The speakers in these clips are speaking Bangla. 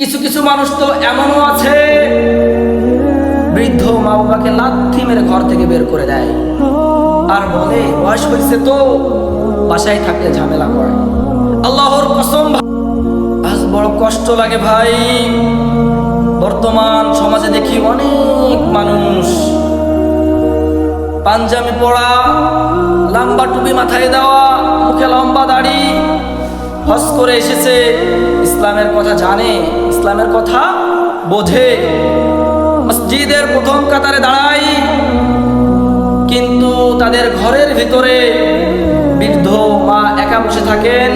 কিছু কিছু মানুষ তো এমনও আছে। বৃদ্ধ মা বাবাকে লাথি মেরে ঘর থেকে বের করে দেয়। আর বলে, বয়স হয়েছে তো, বাসায় থাকলে ঝামেলা করে আল্লাহর কসম আজ বড় কষ্ট লাগে ভাই। বর্তমান সমাজে দেখি অনেক মানুষ পাঞ্জাবি পড়া লম্বা টুপি মাথায় দেওয়া, মুখে লম্বা দাড়ি হস করে এসেছে ইসলামের কথা জানে, ইসলামের কথা বোঝে। মসজিদের প্রথম কাতারে দাঁড়াই, কিন্তু তাদের ঘরের ভিতরে বৃদ্ধ মা একা বসে থাকেন।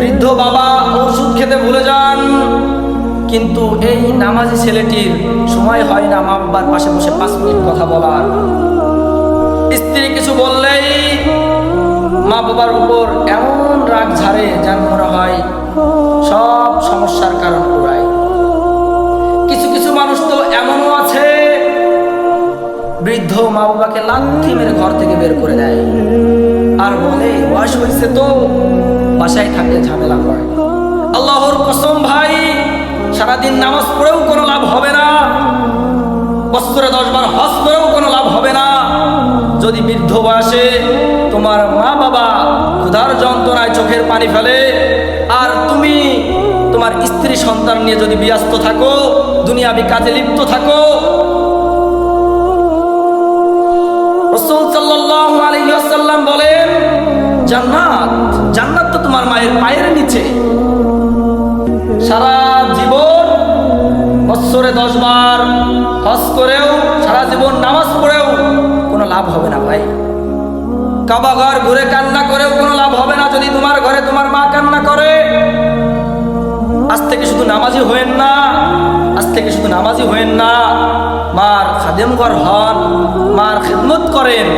বৃদ্ধ বাবা ওষুধ খেতে ভুলে যান, কিন্তু এই নামাজি ছেলেটির সময় হয় না মা বাবার পাশে বসে পাঁচ মিনিট কথা বলার। স্ত্রী কিছু বললেই মা বাবার উপর এমন রাগ ঝাড়ে যার মনে হয় সব সমস্যার কারণ ওরাই কিছু কিছু মানুষ তো এমনও আছে, বৃদ্ধ মা বাবাকে লাথি মেরে ঘর থেকে বের করে দেয়। আর বলে, বয়স হয়েছে তো, বাসায় থাকলে ঝামেলা করে আল্লাহর কসম ভাই, সারাদিন নামাজ পড়েও কোনো লাভ হবে না। বছরে দশবার হজ করেও কোনো লাভ হবে না। যদি বৃদ্ধ বয়সে তোমার মা বাবা ক্ষুধার যন্ত্রণায় চোখের পানি ফেলে আর তুমি তোমার স্ত্রী সন্তান নিয়ে যদি ব্যস্ত থাকো, দুনিয়াবি কাজে লিপ্ত থাকো। বলেন, জান্নাত তোমার মায়ের সারা জীবন করেও, সারা জীবন নামাজ পড়েও কোনো লাভ হবে না ভাই। কাবা ঘর ঘুরে কান্না করেও কোনো থেকে শুধু নামাজি হয়েন না, আজ থেকে শুধু নামাজি হয়েন না, মার খাদেমঘর হন, মার খেদমত করেন।